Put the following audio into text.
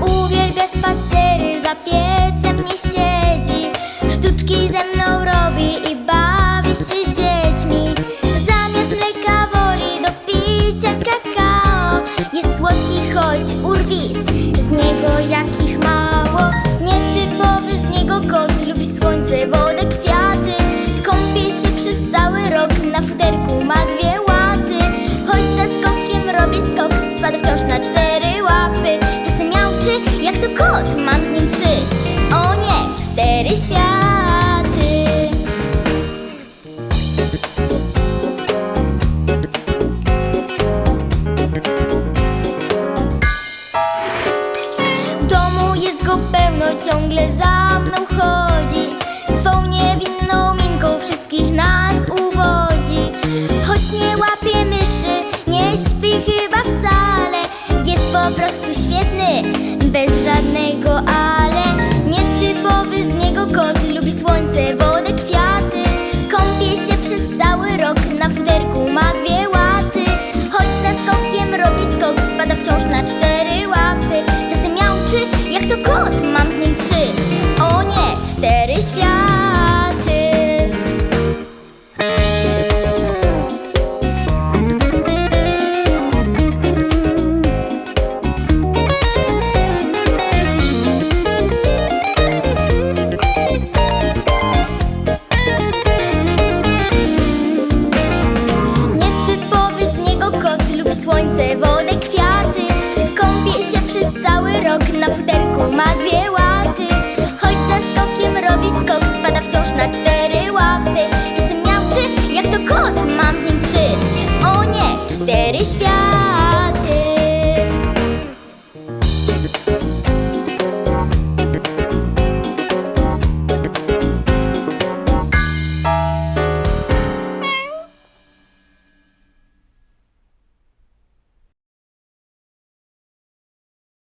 Uwielbia spacery, za piecem nie ciągle za